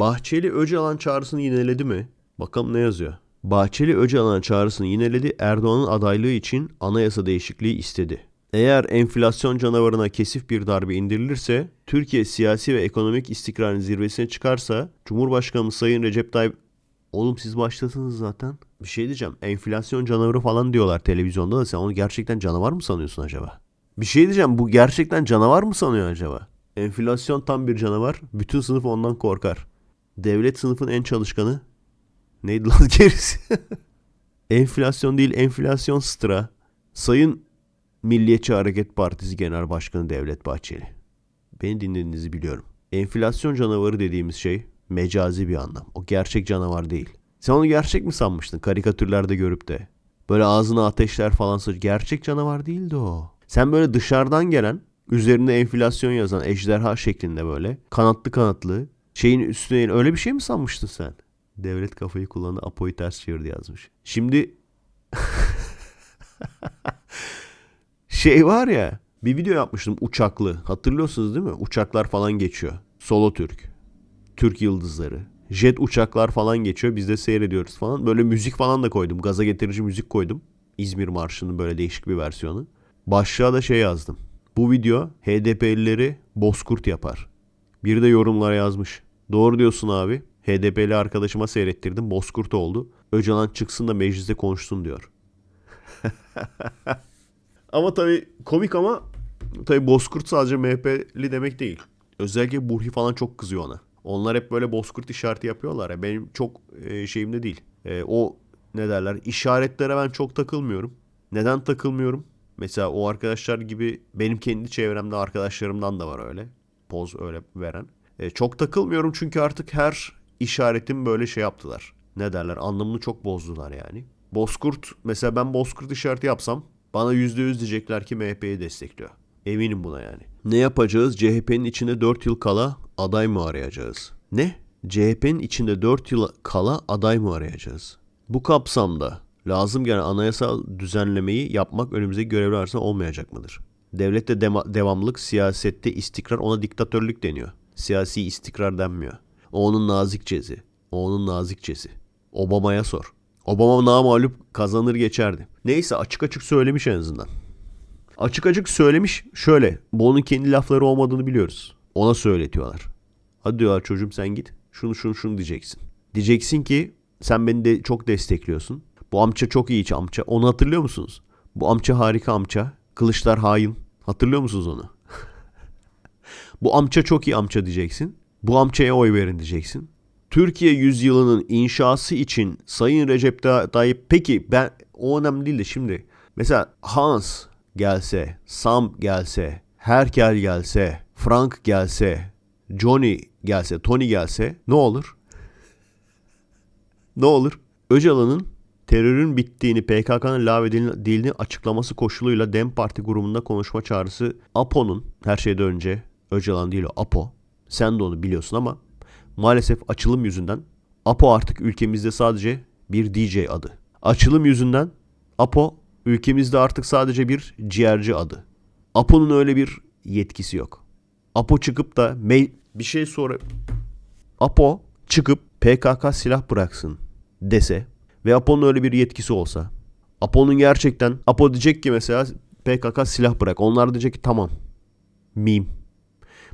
Bahçeli Öcalan çağrısını yineledi mi? Bakalım ne yazıyor. Bahçeli Öcalan çağrısını yineledi. Erdoğan'ın adaylığı için anayasa değişikliği istedi. Eğer enflasyon canavarına kesif bir darbe indirilirse, Türkiye siyasi ve ekonomik istikrarın zirvesine çıkarsa, Cumhurbaşkanımız Sayın Recep Tayyip Oğlum siz başladınız zaten. Bir şey diyeceğim. Enflasyon canavarı falan diyorlar televizyonda da sen onu gerçekten canavar mı sanıyorsun acaba? Bir şey diyeceğim. Bu gerçekten canavar mı sanıyor acaba? Enflasyon tam bir canavar. Bütün sınıf ondan korkar. Devlet sınıfın en çalışkanı. Neydi lan gerisi? enflasyon değil enflasyon stra. Sayın Milliyetçi Hareket Partisi Genel Başkanı Devlet Bahçeli. Beni dinlediğinizi biliyorum. Enflasyon canavarı dediğimiz şey mecazi bir anlam. O gerçek canavar değil. Sen onu gerçek mi sanmıştın karikatürlerde görüp de? Böyle ağzına ateşler falan saç. Gerçek canavar değildi o. Sen böyle dışarıdan gelen, üzerinde enflasyon yazan ejderha şeklinde böyle kanatlı kanatlı şeyin üstüne öyle bir şey mi sanmıştın sen? Devlet kafayı kullandı Apo'yu ters çevirdi yazmış. Şimdi şey var ya bir video yapmıştım uçaklı. Hatırlıyorsunuz değil mi? Uçaklar falan geçiyor. Solo Türk. Türk yıldızları. Jet uçaklar falan geçiyor. Biz de seyrediyoruz falan. Böyle müzik falan da koydum. Gaza getirici müzik koydum. İzmir Marşı'nın böyle değişik bir versiyonu. Başlığa da şey yazdım. Bu video HDP'lileri bozkurt yapar. Biri de yorumlara yazmış. Doğru diyorsun abi. HDP'li arkadaşıma seyrettirdim. Bozkurt oldu. Öcalan çıksın da mecliste konuşsun diyor. ama tabii komik ama tabii Bozkurt sadece MHP'li demek değil. Özellikle Burhi falan çok kızıyor ona. Onlar hep böyle bozkurt işareti yapıyorlar ya. Benim çok e, şeyimde değil. E, o ne derler işaretlere ben çok takılmıyorum. Neden takılmıyorum? Mesela o arkadaşlar gibi benim kendi çevremde arkadaşlarımdan da var öyle. Poz öyle veren. E, çok takılmıyorum çünkü artık her işaretim böyle şey yaptılar. Ne derler anlamını çok bozdular yani. Bozkurt mesela ben bozkurt işareti yapsam bana %100 diyecekler ki MHP'yi destekliyor. Eminim buna yani. Ne yapacağız? CHP'nin içinde 4 yıl kala aday mı arayacağız? Ne? CHP'nin içinde 4 yıl kala aday mı arayacağız? Bu kapsamda lazım gelen anayasal düzenlemeyi yapmak önümüzdeki görevler arasında olmayacak mıdır? Devlette dema- devamlılık, siyasette istikrar ona diktatörlük deniyor. Siyasi istikrar denmiyor. O onun nazikçesi. O onun nazikçesi. Obama'ya sor. Obama namalup kazanır geçerdi. Neyse açık açık söylemiş en azından. Açık açık söylemiş şöyle. Bu onun kendi lafları olmadığını biliyoruz. Ona söyletiyorlar. Hadi diyorlar çocuğum sen git. Şunu şunu şunu diyeceksin. Diyeceksin ki sen beni de çok destekliyorsun. Bu amca çok iyi amca. Onu hatırlıyor musunuz? Bu amca harika amca. Kılıçlar hain. Hatırlıyor musunuz onu? Bu amca çok iyi amca diyeceksin. Bu amcaya oy verin diyeceksin. Türkiye yüzyılının inşası için Sayın Recep Tayyip peki ben o önemli değil de şimdi mesela Hans gelse, Sam gelse, Herkel gelse, Frank gelse, Johnny gelse, Tony gelse ne olur? ne olur? Öcalan'ın terörün bittiğini PKK'nın lağvedildiğini açıklaması koşuluyla DEM Parti grubunda konuşma çağrısı APO'nun her şeyden önce Öcalan değil o APO. Sen de onu biliyorsun ama maalesef açılım yüzünden APO artık ülkemizde sadece bir DJ adı. Açılım yüzünden APO ülkemizde artık sadece bir ciğerci adı. APO'nun öyle bir yetkisi yok. APO çıkıp da bir şey sonra APO çıkıp PKK silah bıraksın dese ve APO'nun öyle bir yetkisi olsa APO'nun gerçekten APO diyecek ki mesela PKK silah bırak. Onlar diyecek ki tamam. Mim.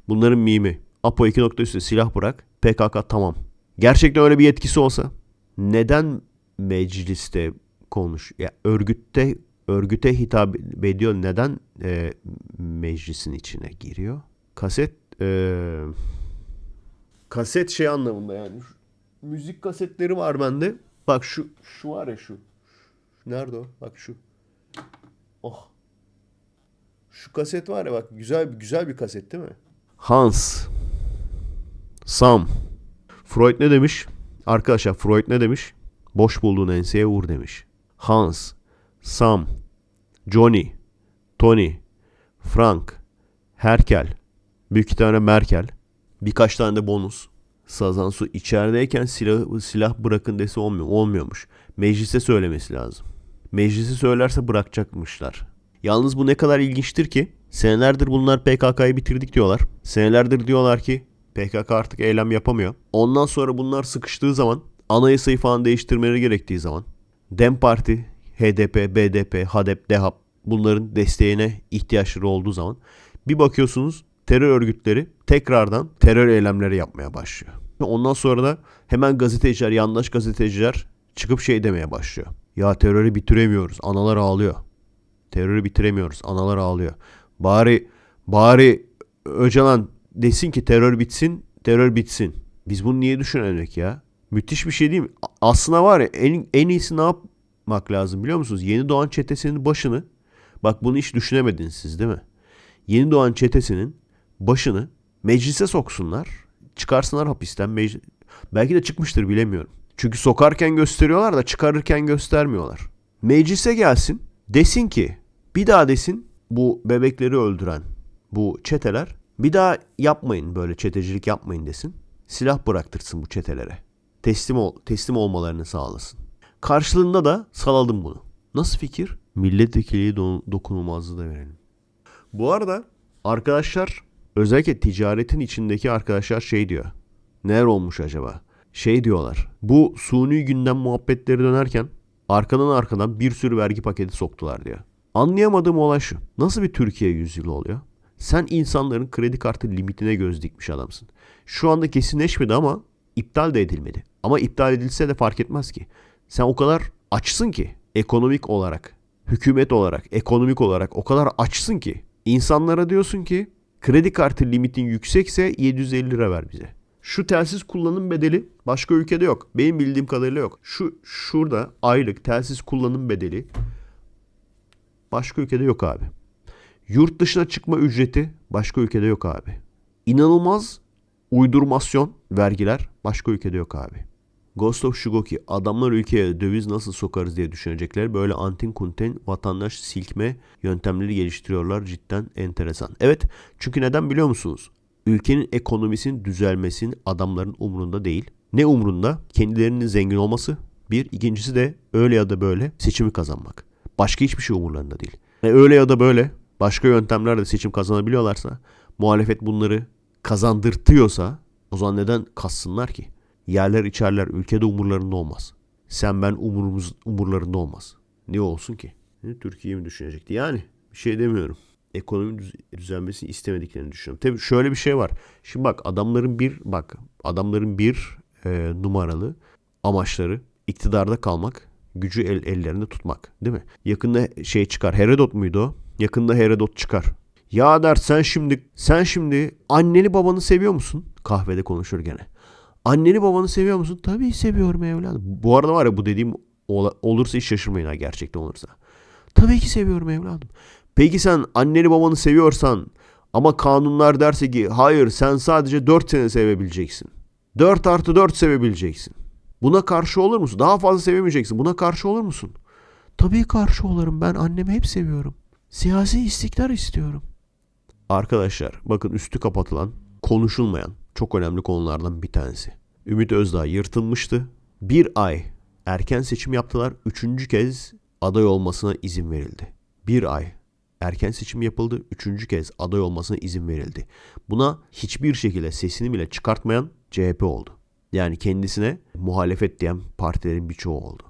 Bunların mimi. APO 2 nokta üstü silah bırak. PKK tamam. Gerçekten öyle bir yetkisi olsa neden mecliste konuş ya örgütte örgüte hitap ediyor neden e, meclisin içine giriyor? Kaset e, kaset şey anlamında yani müzik kasetleri var bende. Bak şu şu var ya şu. Nerede o? Bak şu. Oh. Şu kaset var ya bak güzel güzel bir kaset değil mi? Hans. Sam. Freud ne demiş? Arkadaşlar Freud ne demiş? Boş bulduğun enseye vur demiş. Hans, Sam, Johnny, Tony, Frank, Herkel, büyük tane Merkel, birkaç tane de bonus. Sazan Su içerideyken silah, silah bırakın dese olmuyor, olmuyormuş. Meclise söylemesi lazım. Meclisi söylerse bırakacakmışlar. Yalnız bu ne kadar ilginçtir ki senelerdir bunlar PKK'yı bitirdik diyorlar. Senelerdir diyorlar ki PKK artık eylem yapamıyor. Ondan sonra bunlar sıkıştığı zaman anayasayı falan değiştirmeleri gerektiği zaman DEM Parti, HDP, BDP, HADEP, DEHAP bunların desteğine ihtiyaçları olduğu zaman bir bakıyorsunuz terör örgütleri tekrardan terör eylemleri yapmaya başlıyor. Ondan sonra da hemen gazeteciler, yandaş gazeteciler çıkıp şey demeye başlıyor. Ya terörü bitiremiyoruz. Analar ağlıyor. Terörü bitiremiyoruz. Analar ağlıyor. Bari bari Öcalan desin ki terör bitsin, terör bitsin. Biz bunu niye düşünemedik ya? Müthiş bir şey değil mi? Aslında var ya en, en iyisi ne yapmak lazım biliyor musunuz? Yeni doğan çetesinin başını bak bunu hiç düşünemediniz siz değil mi? Yeni doğan çetesinin başını meclise soksunlar. Çıkarsınlar hapisten. Meclis... Belki de çıkmıştır bilemiyorum. Çünkü sokarken gösteriyorlar da çıkarırken göstermiyorlar. Meclise gelsin desin ki bir daha desin bu bebekleri öldüren bu çeteler bir daha yapmayın böyle çetecilik yapmayın desin. Silah bıraktırsın bu çetelere. Teslim ol, teslim olmalarını sağlasın. Karşılığında da salalım bunu. Nasıl fikir? Milletvekili do- dokunulmazlığı da verelim. Bu arada arkadaşlar özellikle ticaretin içindeki arkadaşlar şey diyor. Neler olmuş acaba? Şey diyorlar. Bu suni gündem muhabbetleri dönerken arkadan arkadan bir sürü vergi paketi soktular diyor. Anlayamadığım olay şu. Nasıl bir Türkiye yüzyılı oluyor? Sen insanların kredi kartı limitine göz dikmiş adamsın. Şu anda kesinleşmedi ama iptal de edilmedi. Ama iptal edilse de fark etmez ki. Sen o kadar açsın ki ekonomik olarak, hükümet olarak, ekonomik olarak o kadar açsın ki insanlara diyorsun ki kredi kartı limitin yüksekse 750 lira ver bize. Şu telsiz kullanım bedeli başka ülkede yok. Benim bildiğim kadarıyla yok. Şu şurada aylık telsiz kullanım bedeli başka ülkede yok abi. Yurt dışına çıkma ücreti başka ülkede yok abi. İnanılmaz uydurmasyon vergiler başka ülkede yok abi. Ghost of Shugoki adamlar ülkeye döviz nasıl sokarız diye düşünecekler. Böyle antin kunten vatandaş silkme yöntemleri geliştiriyorlar. Cidden enteresan. Evet çünkü neden biliyor musunuz? Ülkenin ekonomisinin düzelmesinin adamların umrunda değil. Ne umrunda? Kendilerinin zengin olması. Bir. ikincisi de öyle ya da böyle seçimi kazanmak. Başka hiçbir şey umurlarında değil. E öyle ya da böyle başka yöntemlerle seçim kazanabiliyorlarsa muhalefet bunları kazandırtıyorsa o zaman neden kassınlar ki? Yerler içerler ülkede umurlarında olmaz. Sen ben umurumuz umurlarında olmaz. Ne olsun ki? Ne Türkiye'yi mi düşünecekti? Yani bir şey demiyorum. Ekonomi düz- düzelmesini istemediklerini düşünüyorum. Tabii şöyle bir şey var. Şimdi bak adamların bir bak adamların bir e, numaralı amaçları iktidarda kalmak, gücü el, ellerinde tutmak, değil mi? Yakında şey çıkar. Herodot muydu o? Yakında Herodot çıkar. Ya der sen şimdi sen şimdi anneni babanı seviyor musun? Kahvede konuşur gene. Anneni babanı seviyor musun? Tabii seviyorum evladım. Bu arada var ya bu dediğim olursa hiç şaşırmayın ha gerçekten olursa. Tabii ki seviyorum evladım. Peki sen anneni babanı seviyorsan ama kanunlar derse ki hayır sen sadece 4 sene sevebileceksin. 4 artı 4 sevebileceksin. Buna karşı olur musun? Daha fazla sevemeyeceksin. Buna karşı olur musun? Tabii karşı olurum. Ben annemi hep seviyorum. Siyasi istikrar istiyorum. Arkadaşlar bakın üstü kapatılan, konuşulmayan çok önemli konulardan bir tanesi. Ümit Özdağ yırtılmıştı. Bir ay erken seçim yaptılar. Üçüncü kez aday olmasına izin verildi. Bir ay erken seçim yapıldı. Üçüncü kez aday olmasına izin verildi. Buna hiçbir şekilde sesini bile çıkartmayan CHP oldu. Yani kendisine muhalefet diyen partilerin birçoğu oldu.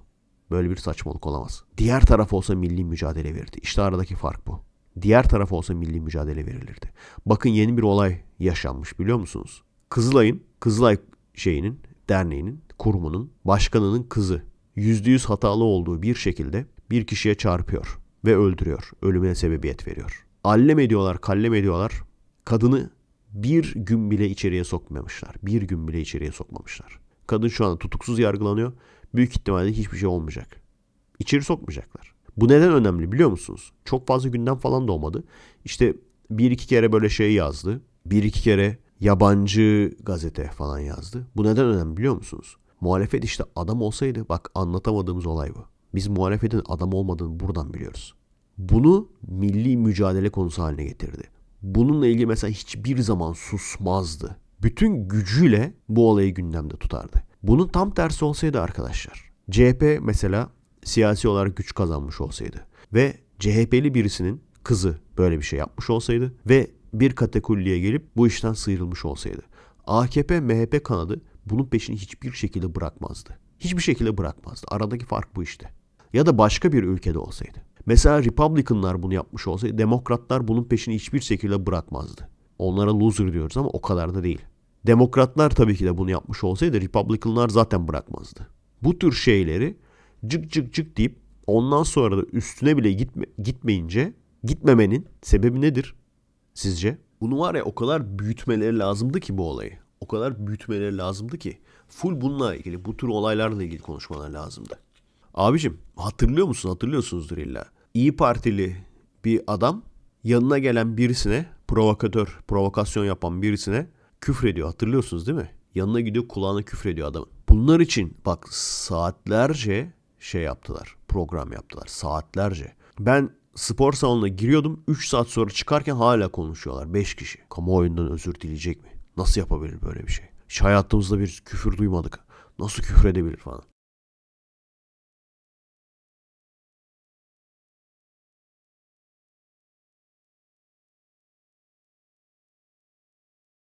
Böyle bir saçmalık olamaz. Diğer taraf olsa milli mücadele verirdi. İşte aradaki fark bu. Diğer taraf olsa milli mücadele verilirdi. Bakın yeni bir olay yaşanmış biliyor musunuz? Kızılay'ın, Kızılay şeyinin, derneğinin, kurumunun başkanının kızı %100 hatalı olduğu bir şekilde bir kişiye çarpıyor ve öldürüyor. Ölümüne sebebiyet veriyor. Allem ediyorlar, kallem ediyorlar. Kadını bir gün bile içeriye sokmamışlar. Bir gün bile içeriye sokmamışlar. Kadın şu anda tutuksuz yargılanıyor. Büyük ihtimalle hiçbir şey olmayacak. İçeri sokmayacaklar. Bu neden önemli biliyor musunuz? Çok fazla gündem falan da olmadı. İşte bir iki kere böyle şey yazdı. Bir iki kere yabancı gazete falan yazdı. Bu neden önemli biliyor musunuz? Muhalefet işte adam olsaydı bak anlatamadığımız olay bu. Biz muhalefetin adam olmadığını buradan biliyoruz. Bunu milli mücadele konusu haline getirdi. Bununla ilgili mesela hiçbir zaman susmazdı. Bütün gücüyle bu olayı gündemde tutardı. Bunun tam tersi olsaydı arkadaşlar. CHP mesela siyasi olarak güç kazanmış olsaydı ve CHP'li birisinin kızı böyle bir şey yapmış olsaydı ve bir kategoriye gelip bu işten sıyrılmış olsaydı. AKP MHP kanadı bunun peşini hiçbir şekilde bırakmazdı. Hiçbir şekilde bırakmazdı. Aradaki fark bu işte. Ya da başka bir ülkede olsaydı. Mesela Republicanlar bunu yapmış olsaydı demokratlar bunun peşini hiçbir şekilde bırakmazdı. Onlara loser diyoruz ama o kadar da değil. Demokratlar tabii ki de bunu yapmış olsaydı Republicanlar zaten bırakmazdı. Bu tür şeyleri cık cık cık deyip ondan sonra da üstüne bile gitme, gitmeyince gitmemenin sebebi nedir sizce? Bunu var ya o kadar büyütmeleri lazımdı ki bu olayı. O kadar büyütmeleri lazımdı ki. Full bununla ilgili, bu tür olaylarla ilgili konuşmalar lazımdı. Abicim hatırlıyor musun? Hatırlıyorsunuzdur illa. İyi Partili bir adam yanına gelen birisine provokatör, provokasyon yapan birisine küfrediyor. Hatırlıyorsunuz değil mi? Yanına gidiyor kulağına küfrediyor adamın. Bunlar için bak saatlerce şey yaptılar. Program yaptılar. Saatlerce. Ben spor salonuna giriyordum. 3 saat sonra çıkarken hala konuşuyorlar. 5 kişi. Kamuoyundan özür dileyecek mi? Nasıl yapabilir böyle bir şey? Hiç hayatımızda bir küfür duymadık. Nasıl küfür edebilir falan.